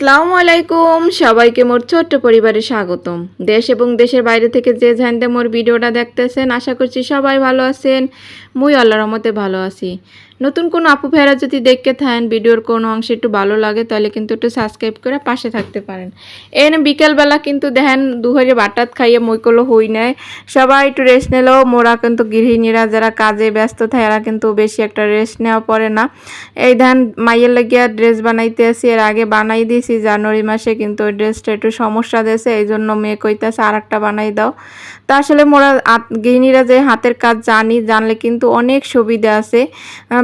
আসসালামু আলাইকুম। সবাইকে মোর ছোট্ট পরিবারে স্বাগতম। দেশ এবং দেশের বাইরে থেকে যে জানতে মোর ভিডিওটা দেখতেছেন, আশা করছি সবাই ভালো আছেন। মুই আল্লাহ রহমতে ভালো আছি। নতুন কোনো আপু ফেরা যদি দেখতে থাকেন, ভিডিওর কোনো অংশে একটু ভালো লাগে, তাহলে কিন্তু একটু সাবস্ক্রাইব করে পাশে থাকতে পারেন। এনে বিকেলবেলা কিন্তু দেখেন দুহরে বাটাত খাইয়ে মইকলো হই নেয় সবাই একটু রেস্ট নিলেও মোরা কিন্তু গৃহিণীরা যারা কাজে ব্যস্ত থাকে, এরা কিন্তু বেশি একটা রেস্ট নেওয়া পড়ে না। এই ধান মাইয়ের লাগিয়া ড্রেস বানাইতে আসি, এর আগে বানাই দিয়েছি জানুয়ারি মাসে কিন্তু ওই ড্রেসটা একটু সমস্যা দিয়েছে এই জন্য মেয়ে কইতেছে আর একটা বানাই দাও। তা আসলে মোরা গৃহিণীরা যে হাতের কাজ জানি, জানলে কিন্তু অনেক সুবিধা আছে।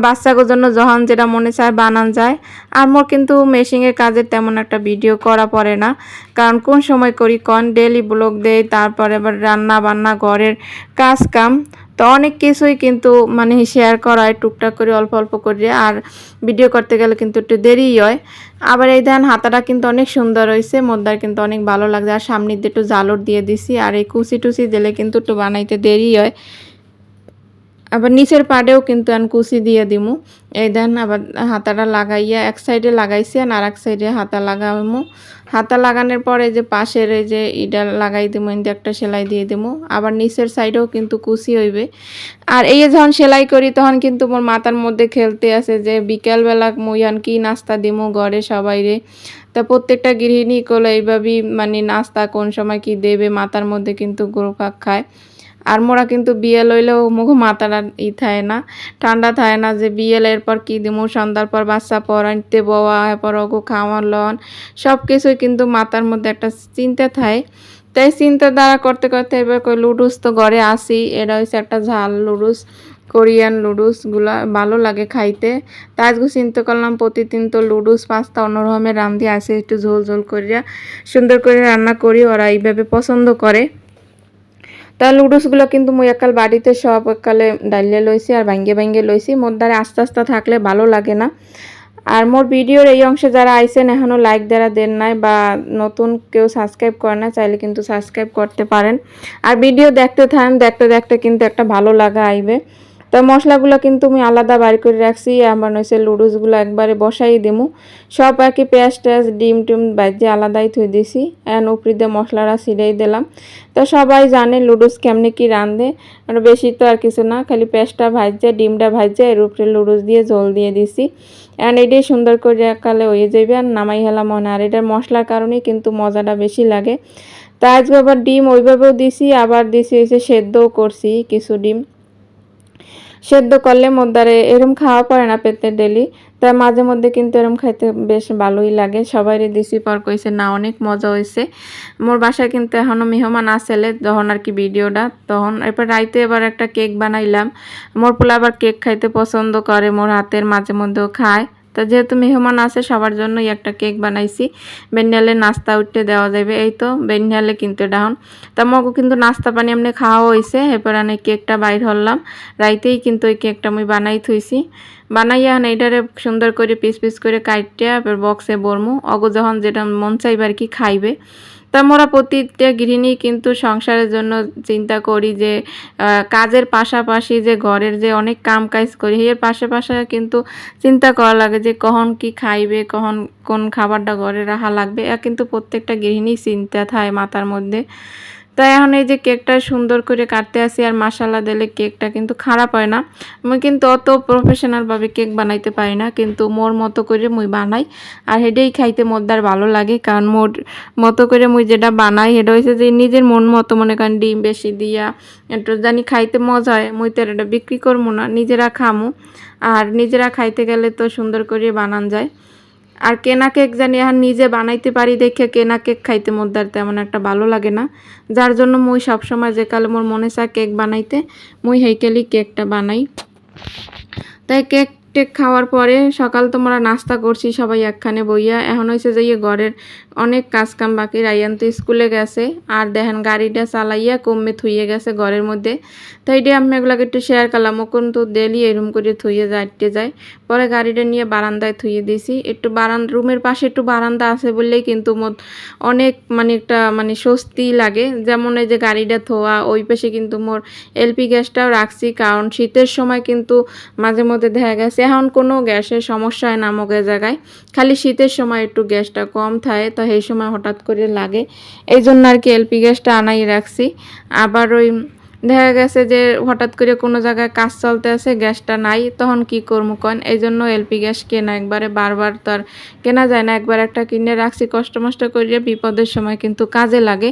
বাচ্চাগুলোর জন্য যখন যেটা মনে চায় বানান যায়। আর মোর কিন্তু মেশিংয়ের কাজের তেমন একটা ভিডিও করা পড়ে না। কারণ কোন সময় করি, কন ডেলি ব্লগ দেয় তারপরে আবার রান্না বান্না ঘরের কাজ কাম তো অনেক কিছুই কিন্তু মানে শেয়ার করা হয় টুকটাক করে, অল্প অল্প করে, আর ভিডিও করতে গেলে কিন্তু একটু দেরিই হয়। আবার এই ধান হাতাটা কিন্তু অনেক সুন্দর হয়েছে, মোদ্দার কিন্তু অনেক ভালো লাগছে। আর সামনের দিয়ে একটু জালর দিয়ে দিছি, আর এই কুচি টুচি দিলে কিন্তু একটু বানাইতে দেরি হয়। আবার নিচের পাড়েও কিন্তু আমি কুচি দিয়ে দিমু। এই দেন আবার হাতাটা লাগাইয়া এক সাইডে লাগাইছি, আর এক সাইডে হাতা লাগামু। হাতা লাগানোর পরে যে পাশের এই যে ইটা লাগাই দেবো ইন্দে একটা সেলাই দিয়ে দেবো আবার নিচের সাইডেও কিন্তু কুচি হইবে। আর এই যখন সেলাই করি, তখন কিন্তু মোর মাথার মধ্যে খেলতে আসে যে বিকেলবেলা মুইয়ান কি নাস্তা দিমু ঘরে সবাই রে। তা প্রত্যেকটা গৃহিণী কোলে এইভাবেই মানে নাস্তা কোন সময় কি দেবে? মাথার মধ্যে কিন্তু গোরপাক খায়। আর মোরা কিন্তু বিয়ে লইলেও মুখ মাথাটা ই থাকে না, ঠান্ডা থাকে না যে বিয়ে এরপর কি দিমু, সন্ধ্যার পর বাচ্চা পড়াইতে বওয়া, এরপর ওগো খাওয়ার লন, সব কিছুই কিন্তু মাথার মধ্যে একটা চিন্তা থাকে তাই চিন্তা দ্বারা করতে করতে এবার কই লুডুস তো ঘরে আসি, এটা হচ্ছে একটা ঝাল লুডুস, কোরিয়ান লুডুসগুলা ভালো লাগে খাইতে। তাই আজকে চিন্তা করলাম প্রতিদিন তো লুডুস, পাস্তা অন্যরকমের রান্ধি, আসে একটু ঝোল ঝোল করিয়া সুন্দর করে রান্না করি, ওরা এইভাবে পছন্দ করে। তা লুডুসগুলো কিন্তু মুই একাল বাড়িতে সব একালে ডালিয়ে লইছি আর ভাঙ্গে ভাঙ্গে লইছি। মোর দ্বারা আস্তে আস্তে থাকলে ভালো লাগে না। আর মোর ভিডিওর এই অংশে যারা আইসেন এখনও লাইক দ্বারা দেন নাই বা নতুন কেউ সাবস্ক্রাইব করে না, চাইলে কিন্তু সাবস্ক্রাইব করতে পারেন। আর ভিডিও দেখতে থাকেন দেখতে দেখতে কিন্তু একটা ভালো লাগা আইবে। তো মশলাগুলো কিন্তু আমি আলাদা বাড়ি করে রাখছি, আমার নইছে লুডুসগুলো একবারে বসাই দিমু। সব একই পেঁয়াজ টেয়াজ, ডিম টিম বাজে আলাদাই থুই দিছি এন উপরি দিয়ে মশলাটা ছিটাই দিলাম। তো সবাই জানে লুডুস কেমনি কি রান্ধে আর বেশি তো আর কিছু না, খালি পেঁয়াজটা ভাজছে, ডিমটা ভাজছে, এর উপরে লুডুস দিয়ে ঝোল দিয়ে দিছি। এন এটাই সুন্দর করে কালে হয়ে যাবে আর নামাই হেলাম মনে আর এটার মশলার কারণেই কিন্তু মজাটা বেশি লাগে। তা আজকে আবার ডিম ওইভাবেও দিছি, আবার দিছি হয়েছে সেদ্ধও করছি কিছু ডিম। সেদ্ধ করলে মোদ্দারে এরম খাওয়া পড়ে না পেতে ডেলি, তাই মাঝে মধ্যে কিন্তু এরম খাইতে বেশ ভালোই লাগে। সবাই দিছি পর কইছে, না, অনেক মজা হয়েছে মোর বাসায় কিন্তু এখনও মেহমান আসেলে তখন আর কি ভিডিওটা, তখন এরপর রাইতে এবার একটা কেক বানাইলাম। মোর পোলা আবার কেক খাইতে পছন্দ করে, মোর হাতের মাঝে মধ্যেও খায়। তো যেহেতু মেহমান আছে, সবার জন্যই একটা কেক বানাইছি। বেনিয়ালে নাস্তা উঠতে দেওয়া যাবে এই তো বেনিয়ালে কিন্তু ডাউন তা মগো কিন্তু নাস্তা পানি এমনি খাওয়া হয়েছে এরপর আমি কেকটা বাইর হলাম। রাইতেই কিন্তু ওই কেকটা আমি বানাই থুইছি। বানাইয়া এইটারে সুন্দর করে পিস পিস করে কাটিয়া এবার বক্সে বরমু। অগো যখন যেটা মন চাইবে আর কি খাইবে। তা আমরা প্রতিটা গৃহিণী কিন্তু সংসারের জন্য চিন্তা করি যে কাজের পাশাপাশি যে ঘরের যে অনেক কাম কাজ করি, এর পাশে পাশে কিন্তু চিন্তা করা লাগে যে কখন কি খাইবে, কখন কোন খাবারটা ঘরে রাখা লাগবে। কিন্তু প্রত্যেকটা গৃহিণী চিন্তা থাকে মাথার মধ্যে। তাই এখন এই যে কেকটা সুন্দর করে কাটতে আসি আর মশালা দিলে কেকটা কিন্তু খারাপ হয় না। আমি কিন্তু অত প্রফেশনালভাবে কেক বানাইতে পারি না, কিন্তু মোর মতো করে মুই বানাই। আর হেডেই খাইতে মোদ্দার ভালো লাগে, কারণ মোর মতো করে মুই যেটা বানাই সেটা হয়েছে যে নিজের মন মতো, মনে করেন ডিম বেশি দিয়া, একটু জানি খাইতে মজা হয়, মুই তো এটা বিক্রি করব না, নিজেরা খামু। আর নিজেরা খাইতে গেলে তো সুন্দর করে বানান যায়। আর কেনা কেক জানি এখন নিজে বানাইতে পারি দেখে কেনা কেক খাইতে মধ্যে তেমন একটা ভালো লাগে না। যার জন্য মুই সবসময় যে কালে মোর মনে চায় কেক বানাইতে, মুই হেকেলি কেকটা বানাই। তাই কেক টেক খাওয়ার পরে সকাল তোমরা নাস্তা করছি সবাই একখানে বইয়া। এখন হয়েছে যে ইয়ে ঘরের অনেক কাজ কাম বাকি। রাইয়ান তো স্কুলে গেছে। আর দেখেন, গাড়িটা চালাইয়া কমে থুইয়ে গেছে ঘরের মধ্যে। তো এইটা আমি এগুলাকে একটু শেয়ার করলাম। ও কিন্তু ডেলি এরম করে থুইয়ে যাইতে যায়। পরে গাড়িটা নিয়ে বারান্দায় থুইয়ে দিয়েছি। একটু বারান, রুমের পাশে একটু বারান্দা আছে বললেই কিন্তু অনেক মানে একটা মানে স্বস্তি লাগে। যেমন এই যে গাড়িটা থোয়া, ওই পাশে কিন্তু মোর এলপি গ্যাসটাও রাখছি। কারণ শীতের সময় কিন্তু মাঝে মধ্যে দেখা গেছে, এখন কোনো গ্যাসের সমস্যা হয় না আমাকে জায়গায়। খালি শীতের সময় একটু গ্যাসটা কম থাকে। তো সেই সময় হঠাৎ করে লাগে। এই জন্য আর কি এলপি গ্যাসটা আনাই রাখছি। আবার ওই দেখা গেছে যে হঠাৎ করে কোনো জায়গায় কাজ চলতে আছে, গ্যাসটা নাই, তখন কি করব কন? এই জন্য এলপি গ্যাস কেনা একবারে বারবার তো আর কেনা যায় না। একবার একটা কিনে রাখছি, কষ্ট মষ্ট করে বিপদের সময় কিন্তু কাজে লাগে।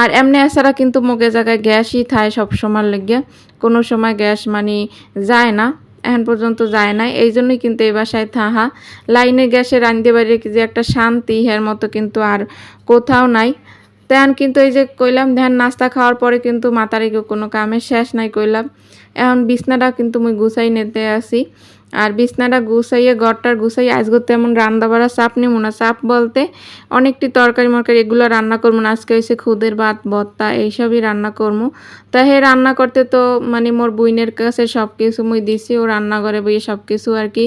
আর এমনি এছাড়া কিন্তু মুখে জায়গায় গ্যাসই থায় সব সময় লেগে। কোনো সময় গ্যাস মানে যায় না। এখন পর্যন্ত যায় নাই। এই জন্যই কিন্তু এই বাসায় থাহা। লাইনে গ্যাসে রাঁধতে পারি যে একটা শান্তি এর মতো কিন্তু আর কোথাও নাই। তেন কিন্তু এই যে কইলাম, ধ্যান নাস্তা খাওয়ার পরে কিন্তু মাতারিকে কোনো কামে শেষ নাই কইলাম। এখন বিছনাটা কিন্তু মুই গুছাই নিতে আসি। আর বিছনাটা গুছাইয়ে, ঘরটার গুছাইয়ে আজকে তেমন রান্না বাড়া চাপ নেব না। চাপ বলতে অনেকটি তরকারি মরকারি এগুলো রান্না করব না। আজকে হয়েছে খুদের ভাত ভত্তা এইসবই রান্না করব তা হে রান্না করতে তো মানে মোর বুইনের কাছে সব কিছু মুই দিছি, ও রান্নাঘরে বইয়ে সব কিছু আর কি।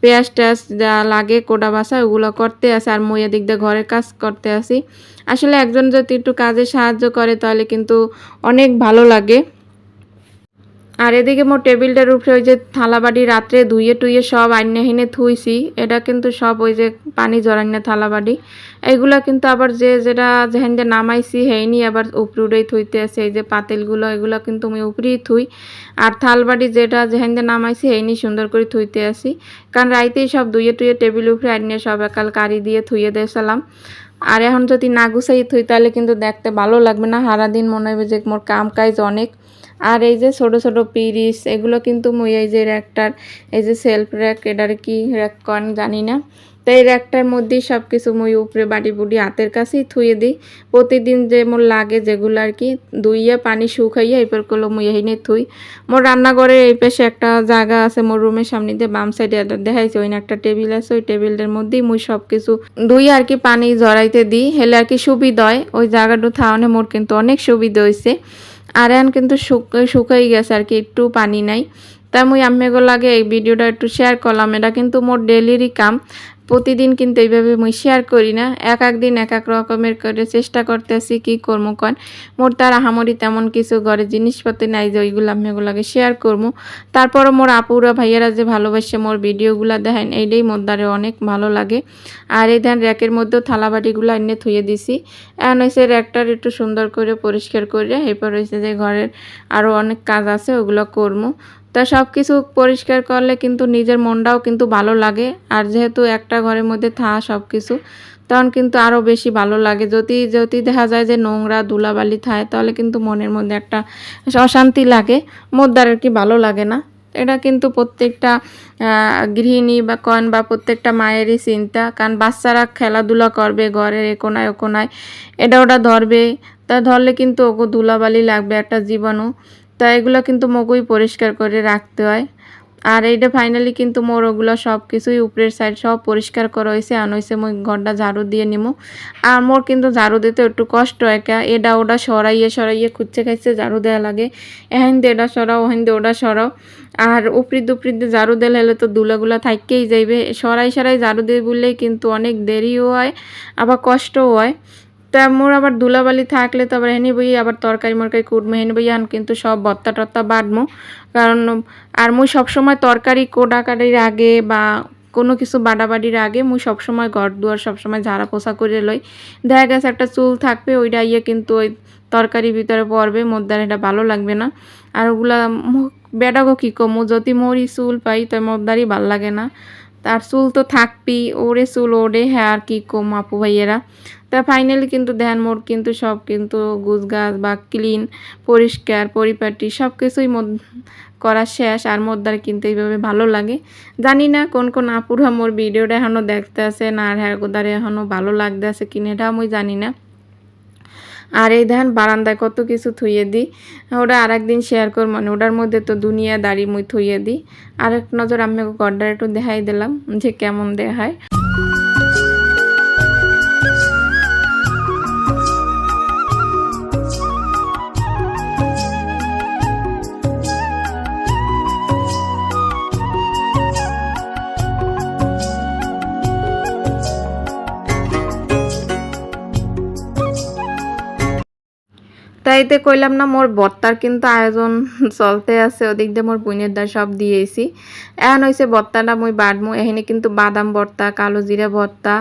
পেঁয়াজ টেয়াজ যা লাগে কোটা বাসা ওগুলো করতে আসে আর মই এদিক দিয়ে ঘরের কাজ করতে আসি। আসলে একজন যদি একটু কাজে সাহায্য করে তাহলে কিন্তু অনেক ভালো লাগে। আর এদিকে মোর টেবিলটার উপরে ওই যে থালাবাটি রাত্রে ধুয়ে টুইয়ে সব আইনে থুইছি। এটা কিন্তু সব ওই যে পানি জড়াইনে থালাবাটি এইগুলা কিন্তু আবার যে যেটা যেহেন যে নামাইছি হেইনি আবার উপরে উড়েই থুইতে আছে। এই যে পাতিলগুলো, এগুলো কিন্তু আমি উপরেই থুই। আর থালবাটি যেটা যেহেন যে নামাইছি হেইনি সুন্দর করে থুইতে আসি কারণ রাইতেই সব ধুয়ে টুয়ে টেবিল উপরে আইনে সব একাল কারি দিয়ে থুইয়ে দিয়েছিলাম আর এখন যদি না গুছাই থুই তাহলে কিন্তু দেখতে ভালো লাগবে না। সারাদিন মনে হবে যে মোর কাম কাজ অনেক। আর এই যে ছোট ছোট পিরিস, এগুলো কিন্তু মুই এই যে র্যাকটার এই যে সেলফ র্যাক এটার কি র্যাক কন জানি না। তো এই র্যাকটার মধ্যেই সব কিছু মুই উপরে বাড়ি বুটি হাতের কাছেই থুয়ে দিই। প্রতিদিন যে মোর লাগে যেগুলো আর কি, ধুইয়া পানি শুকাইয়া এরপর করল মুই এই নিয়ে থুই। মোর রান্নাঘরের এই পাশে একটা জায়গা আছে, মোর রুমের সামনে দিয়ে বাম সাইডে দেখাইছে ওই একটা টেবিল আছে, ওই টেবিলের মধ্যেই মুই সব কিছু ধুই আর কি পানি জড়াইতে দিই। হেলে আর কি সুবিধা হয়, ওই জায়গাটা থাওয়ানে মোর কিন্তু অনেক সুবিধা হয়েছে আর এখন কিন্তু শুকাই গেছে আর কি, একটু পানি নাই। তাই মুই আম্মেগো লাগে এই ভিডিওটা একটু শেয়ার করলাম। এটা কিন্তু মোর ডেলিরই কাম। প্রতিদিন কিন্তু এইভাবে মুই শেয়ার করি না। এক এক দিন এক এক রকমের করে চেষ্টা করতেছি কি করব কন। মোর তার আহামরি তেমন কিছু ঘরে জিনিসপত্র নাই যে ওইগুলো আমি ওগুলোকে শেয়ার করব তারপরও মোর আপুরা ভাইয়েরা যে ভালোবাসে মোর ভিডিওগুলো দেখেন, এইটাই মোর দ্বারে অনেক ভালো লাগে। আর এই ধ্যান র্যাকের মধ্যেও থালাবাটিগুলো এনে থুয়ে দিছি। এখন হয়েছে র্যাকটার একটু সুন্দর করে পরিষ্কার করে এরপর হয়েছে যে ঘরের আরও অনেক কাজ আছে, ওগুলো করব তা সব কিছু পরিষ্কার করলে কিন্তু নিজের মনটাও কিন্তু ভালো লাগে। আর যেহেতু একটা ঘরের মধ্যে থা সব কিছু তখন কিন্তু আরও বেশি ভালো লাগে। যদি যদি দেখা যায় যে নোংরা ধুলাবালি থায়, তাহলে কিন্তু মনের মধ্যে একটা অশান্তি লাগে। মোদ্দার আর কি ভালো লাগে না। এটা কিন্তু প্রত্যেকটা গৃহিণী বা কন বা প্রত্যেকটা মায়েরই চিন্তা। কারণ বাচ্চারা খেলাধুলা করবে ঘরের কোনায় ও কোনায় এটা ওটা ধরবে তা ধরলে কিন্তু ওগো ধুলাবালি লাগবে একটা জীবাণু। তা এগুলো কিন্তু মগুই পরিষ্কার করে রাখতে হয়। আর এইটা ফাইনালি কিন্তু মোর ওগুলো সব কিছুই উপরের সাইড সব পরিষ্কার করা হয়েছে। আন হয়েছে মই ঘরটা ঝাড়ু দিয়ে নিমু। আর মোর কিন্তু ঝাড়ু দিতে একটু কষ্ট একা এটা ওটা সরাইয়ে সরাইয়ে খুঁজছে খাইছে, ঝাড়ু দেওয়া লাগে। এহেন দিয়ে এটা সরাও, ওহেন দিয়ে ওটা সরাও। আর উপরি দুপরি দিয়ে ঝাড়ু দিলে হলে তো দুলাগুলা থাকতেই যাইবে। সরাই সরাই ঝাড়ু দিয়ে বললেই কিন্তু অনেক দেরিও হয়, আবার কষ্টও হয়। তা মোর আবার ধুলাবালি থাকলে তো আবার হেনি বই আবার তরকারি, মরকারি, কুটমো হেনি বই আন, কিন্তু সব বত্তা টত্তা বাটমো কারণ আর মুই সবসময় তরকারি কোটাকাটির আগে বা কোনো কিছু বাড়াবাড়ির আগে মুই সবসময় ঘর দুয়ার সবসময় ঝাড়া পোষা করে লই। দেখা গেছে একটা চুল থাকবে, ওইটা ইয়ে কিন্তু ওই তরকারির ভিতরে পড়বে মোদ্দার এটা ভালো লাগবে না। আর ওগুলা বেটাগো কী কমু, যদি মরি চুল পাই তো মোদ্দারই ভালো লাগে না। তার চুল তো থাকবি ওরে চুল ওরে হ্যাঁ আর কী কম আপু ভাইয়েরা। তা ফাইনালি কিন্তু ধ্যান মোড় কিন্তু সব কিন্তু গাছ বা ক্লিন পরিষ্কার, পরিপাটি সব কিছুই করা শেষ। আর মোদ্দার কিন্তু এইভাবে ভালো লাগে। জানি না কোন কোন আপুরা মোর ভিডিওটা এখনও দেখতে আছে না আর হ্যাঁ গোদারে এখনও ভালো লাগতে আছে কিনে এটা আমি জানি না। আর এই ধান বারান্দায় কত কিছু থুইয়ে দিই। ওটা আর একদিন শেয়ার কর মানে ওটার মধ্যে তো দুনিয়া দাড়ি মুই থুইয়ে দিই। আরেক নজর আমি গড্ডার একটু দেখাই দিলাম যে কেমন দেখায়। তাইতে কইলাম না, মোর বর্তার কিন্তু আয়োজন চলতে আছে, ওদিক দিয়ে মোর বুনের দা সব দিয়েছি। এখন হয়েছে বর্তাটা মুই বাড়মু এখানে কিন্তু বাদাম ভর্তা কালো জিরা ভর্তা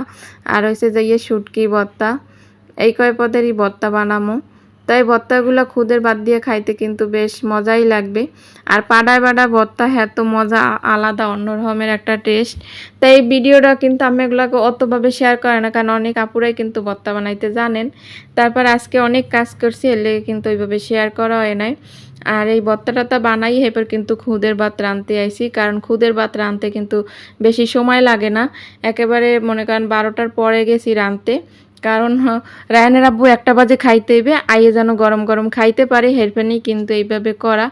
আর হয়েছে যে ইয়ে শুটকি ভর্তা এই কয় পদেরই ভর্তা বানামো। তাই ভর্তাগুলো খুদের বাদ দিয়ে খাইতে কিন্তু বেশ মজাই লাগবে। আর পাড়ায় পাড়া ভর্তা হ্যাঁ তো মজা আলাদা, অন্য রকমের একটা টেস্ট তাই এই ভিডিওটা কিন্তু আমি এগুলোকে অতভাবে শেয়ার করে না, কারণ অনেক আপুরাই কিন্তু ভর্তা বানাইতে জানেন। তারপর আজকে অনেক কাজ করছি এলে কিন্তু ওইভাবে শেয়ার করা হয় নাই। আর এই ভর্তাটা তো বানাই, এরপর কিন্তু খুদের ভাত রাঁধতে আইছি, কারণ খুদের ভাত রাঁধতে কিন্তু বেশি সময় লাগে না। একেবারে মনে করেন বারোটার পরে গেছি রাঁধতে। কারণ রায়নের আব্বু একটা বাজে খাইতে হইবে, আইয়ে যেন গরম গরম খাইতে পারে হেরফেনি কিন্তু এইভাবে করা।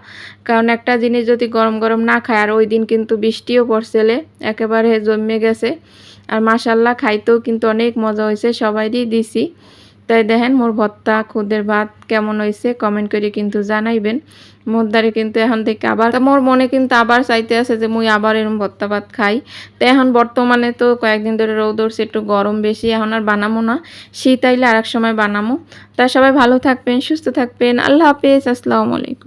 কারণ একটা জিনিস যদি গরম গরম না খায়, আর ওই দিন কিন্তু বৃষ্টিও পড়ছেলে একেবারে জমে গেছে। আর মাসাল্লাহ খাইতেও কিন্তু অনেক মজা হয়েছে, সবাইরই দিছি। তাই দেখেন মোর ভত্তা, খুদের ভাত কেমন হয়েছে কমেন্ট করে কিন্তু জানাইবেন। মোর দ্বারে কিন্তু এখন থেকে আবার মোর মনে কিন্তু আবার চাইতে আছে যে মুই আবার এরম ভত্তা ভাত খাই। তো এখন বর্তমানে তো কয়েকদিন ধরে রোদ উঠছে, একটু গরম বেশি, এখন আর বানামো না। শীত আইলে আর সময় বানামো। তা সবাই ভালো থাকবেন, সুস্থ থাকবেন। আল্লাহ হাফেজ, আসসালামু আলাইকুম।